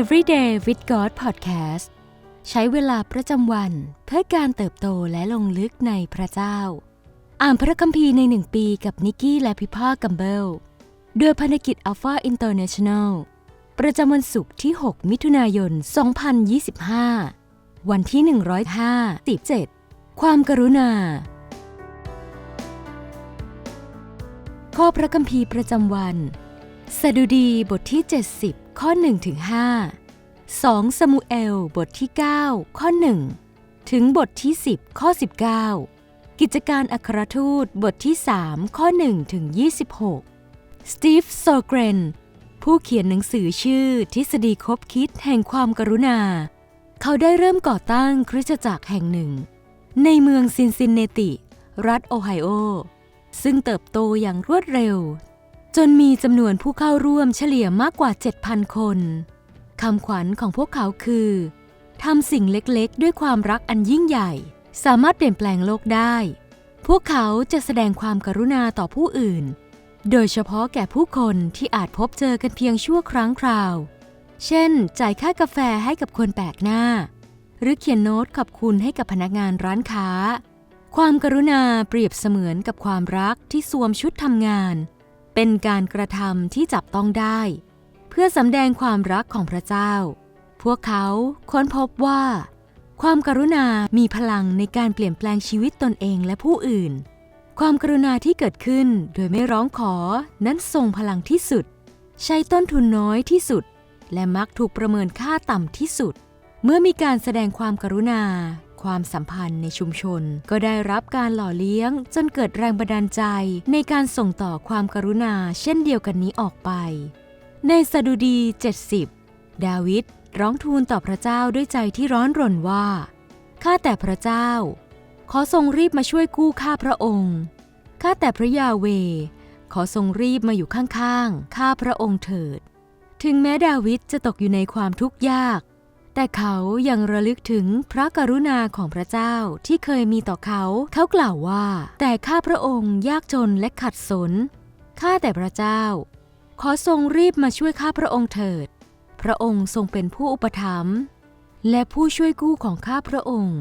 Everyday with God Podcast ใช้เวลาประจำวันเพื่อการเติบโตและลงลึกในพระเจ้า อ่านพระคัมภีร์ในหนึ่งปีกับนิกกี้และพิพากัมเบล โดยพันธกิจ Alpha International ประจำวันศุกร์ที่ 6 มิถุนายน 2025 วันที่ 105 17ความกรุณา ข้อพระคัมภีร์ประจำวัน สดุดีบทที่ 70 ข้อ1ถึง5 2สมุเอล บทที่ 9 ข้อ 1 ถึงบทที่ 10 ข้อ 19 กิจการอัครทูตบทที่ 3 ข้อ 1 ถึง 26 สตีฟโซเกรน ผู้เขียนหนังสือชื่อทฤษฎีคบคิดแห่งความกรุณา เขาได้เริ่มก่อตั้งคริสตจักรแห่งหนึ่ง ในเมืองซินซินเนติ รัฐโอไฮโอ ซึ่งเติบโตอย่างรวดเร็ว จนมีจำนวนผู้เข้าร่วมเฉลี่ยมากกว่า 7,000 คนคำขวัญของพวกเขาคือทำสิ่งเล็กๆ ด้วยความรักอันยิ่งใหญ่ สามารถเปลี่ยนแปลงโลกได้ พวกเขาจะแสดงความกรุณาต่อผู้อื่น โดยเฉพาะแก่ผู้คนที่อาจพบเจอกันเพียงชั่วครั้งคราว เช่น จ่ายค่ากาแฟให้กับคนแปลกหน้า หรือเขียนโน้ตขอบคุณให้กับพนักงานร้านค้า ความกรุณาเปรียบเสมือนกับความรักที่สวมชุดทำงาน เป็นการกระทำที่จับต้องได้ เพื่อสำแดงความรักของพระเจ้า พวกเขาค้นพบว่า ความกรุณามีพลังในการเปลี่ยนแปลงชีวิตตนเองและผู้อื่น ความกรุณาที่เกิดขึ้นโดยไม่ร้องขอนั้นทรงพลังที่สุด ใช้ต้นทุนน้อยที่สุด และมักถูกประเมินค่าต่ำที่สุด เมื่อมีการแสดงความกรุณา ความสัมพันธ์ในชุมชน ก็ได้รับการหล่อเลี้ยง จนเกิดแรงบันดาลใจ ในการส่งต่อความกรุณาเช่นเดียวกันนี้ออกไป ในสดุดี 70 ดาวิดร้องทูลต่อพระเจ้าด้วยใจที่ร้อนรนว่า ข้าแต่พระเจ้า ขอทรงรีบมาช่วยกู้ข้าพระองค์ ข้าแต่พระยาเว ขอทรงรีบมาอยู่ข้างๆ ข้าพระองค์เถิด ถึงแม้ดาวิดจะตกอยู่ในความทุกข์ยาก แต่เขายังระลึกถึงพระกรุณาของพระเจ้าที่เคยมีต่อเขา เขากล่าวว่า แต่ข้าพระองค์ยากจนและขัดสน ข้าแต่พระเจ้า ขอทรงรีบมาช่วยข้าพระองค์เถิด พระองค์ทรงเป็นผู้อุปถัมภ์และผู้ช่วยกู้ของข้าพระองค์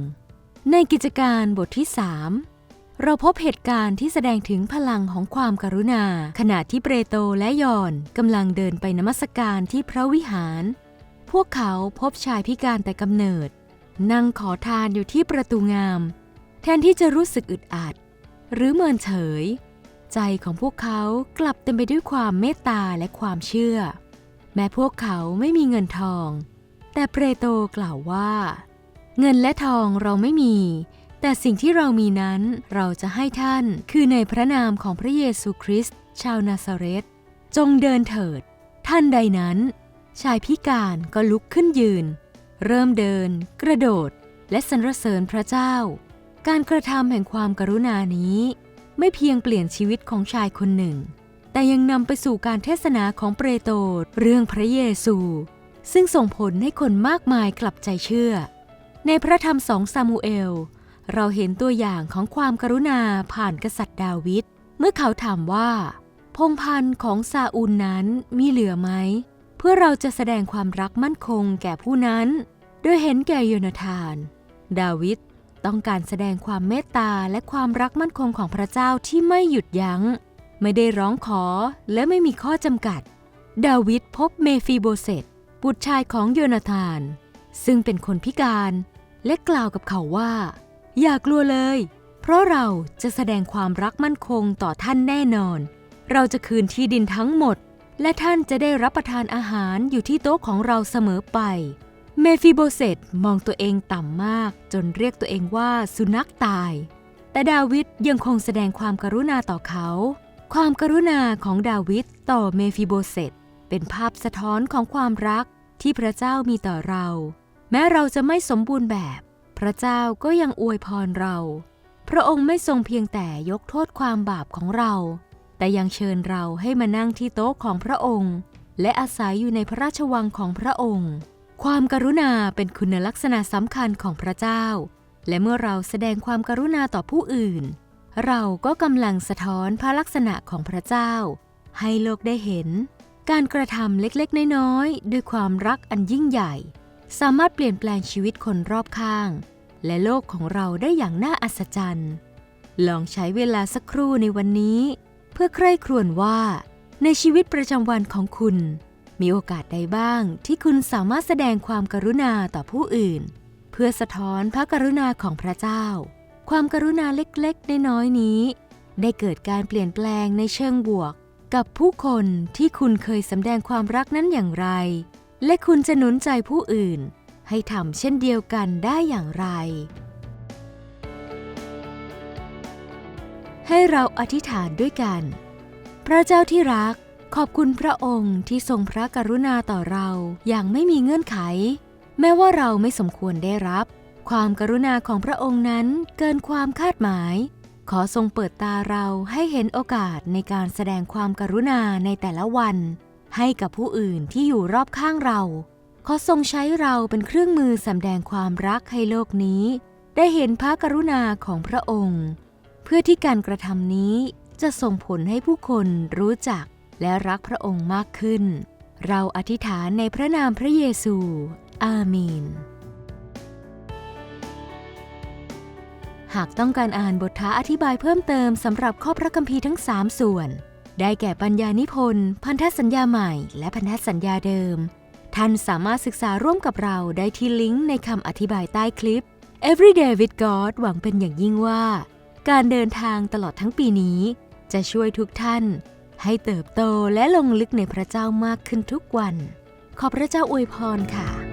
ในกิจการบทที่สามเราพบเหตุการณ์ที่แสดงถึงพลังของความกรุณา ขณะที่เปโตและยอนกำลังเดินไปนมัสการที่พระวิหาร พวกเขาพบชายพิการแต่กำเนิด นั่งขอทานอยู่ที่ประตูงาม แทนที่จะรู้สึกอึดอัด หรือเมินเฉย ใจของพวกเขากลับเต็มไปด้วยความเมตตาและความเชื่อ แม้พวกเขาไม่มีเงินทอง แต่เปโตรกล่าวว่า เงินและทองเราไม่มี แต่สิ่งที่เรามีนั้นเราจะให้ท่านคือในพระนามของพระเยซูคริสต์ชาวนาซาเรตจงเดินเถิด ท่านใดนั้น ชายพิการก็ลุกขึ้นยืน เริ่มเดิน กระโดด และสรรเสริญพระเจ้า การกระทำแห่งความกรุณานี้ ไม่เพียงเปลี่ยนชีวิตของชายคนหนึ่ง แต่ยังนำไปสู่การเทศนาของเปโตรเรื่องพระเยซู ซึ่งส่งผลให้คนมากมายกลับใจเชื่อ ในพระธรรมสองซามูเอล เราเห็นตัวอย่างของความกรุณาผ่านกษัตริย์ดาวิดเมื่อเขาถามว่า พงพันธ์ของซาอูลนั้นมีเหลือไหม พื่อเราจะแสดงความรักมั่นคงแก่ผู้นั้น โดยเห็นแก่โยนาธาน ดาวิดต้องการแสดงความเมตตาและความรักมั่นคงของพระเจ้าที่ไม่หยุดยัง้ง ไม่ได้ร้องขอและไม่มีข้อจำกัด ดาวิดพบเมฟีโบเซตบุตรชายของโยนาธาน ซึ่งเป็นคนพิการและกล่าวกับเขาว่า อย่ากลัวเลย เพราะเราจะแสดงความรักมั่นคงต่อท่านแน่นอน เราจะคืนที่ดินทั้งหมด และท่านจะได้รับประทานอาหารอยู่ที่โต๊ะของเราเสมอไป เมฟิโบเซตมองตัวเองต่ำมาก จนเรียกตัวเองว่าสุนัขตาย แต่ดาวิดยังคงแสดงความกรุณาต่อเขา ความกรุณาของดาวิดต่อเมฟิโบเซตเป็นภาพสะท้อนของความรักที่พระเจ้ามีต่อเรา แม้เราจะไม่สมบูรณ์แบบ พระเจ้าก็ยังอวยพรเรา พระองค์ไม่ทรงเพียงแต่ยกโทษความบาปของเรา แต่ยังเชิญเราให้มานั่งที่โต๊ะของพระองค์ และอาศัยอยู่ในพระราชวังของพระองค์ ความกรุณาเป็นคุณลักษณะสำคัญของพระเจ้า และเมื่อเราแสดงความกรุณาต่อผู้อื่น เราก็กำลังสะท้อนพระลักษณะของพระเจ้า ให้โลกได้เห็น การกระทำเล็กๆ น้อยๆ ด้วยความรักอันยิ่งใหญ่ สามารถเปลี่ยนแปลงชีวิตคนรอบข้าง และโลกของเราได้อย่างน่าอัศจรรย์ ลองใช้เวลาสักครู่ในวันนี้ เพื่อใคร่ครวญว่า ในชีวิตประจำวันของคุณ มีโอกาสใดบ้างที่คุณสามารถแสดงความกรุณาต่อผู้อื่น เพื่อสะท้อนพระกรุณาของพระเจ้า ความกรุณาเล็กๆน้อยๆนี้ ได้เกิดการเปลี่ยนแปลงในเชิงบวก กับผู้คนที่คุณเคยสำแดงความรักนั้นอย่างไร และคุณจะหนุนใจผู้อื่น ให้ทำเช่นเดียวกันได้อย่างไร ให้เราอธิษฐานด้วยกัน พระเจ้าที่รัก ขอบคุณพระองค์ที่ทรงพระกรุณาต่อเราอย่างไม่มีเงื่อนไข แม้ว่าเราไม่สมควรได้รับ ความกรุณาของพระองค์นั้นเกินความคาดหมาย ขอทรงเปิดตาเราให้เห็นโอกาสในการแสดงความกรุณาในแต่ละวัน ให้กับผู้อื่นที่อยู่รอบข้างเรา ขอทรงใช้เราเป็นเครื่องมือสำแดงความรักให้โลกนี้ ได้เห็นพระกรุณาของพระองค์ เพื่อที่การกระทำนี้จะส่งผลให้ผู้คนรู้จักและรักพระองค์มากขึ้น เราอธิษฐานในพระนามพระเยซู อาเมน หากต้องการอ่านบทท้าอธิบายเพิ่มเติมสำหรับข้อพระคัมภีร์ทั้ง 3 ส่วน ได้แก่ปัญญานิพนธ์ พันธสัญญาใหม่ และพันธสัญญาเดิม ท่านสามารถศึกษาร่วมกับเราได้ที่ลิงก์ในคำอธิบายใต้คลิป Everyday with God หวังเป็นอย่างยิ่งว่า การเดินทางตลอดทั้งปีนี้ จะช่วยทุกท่าน ให้เติบโตและลงลึกในพระเจ้ามากขึ้นทุกวัน ขอพระเจ้าอวยพรค่ะ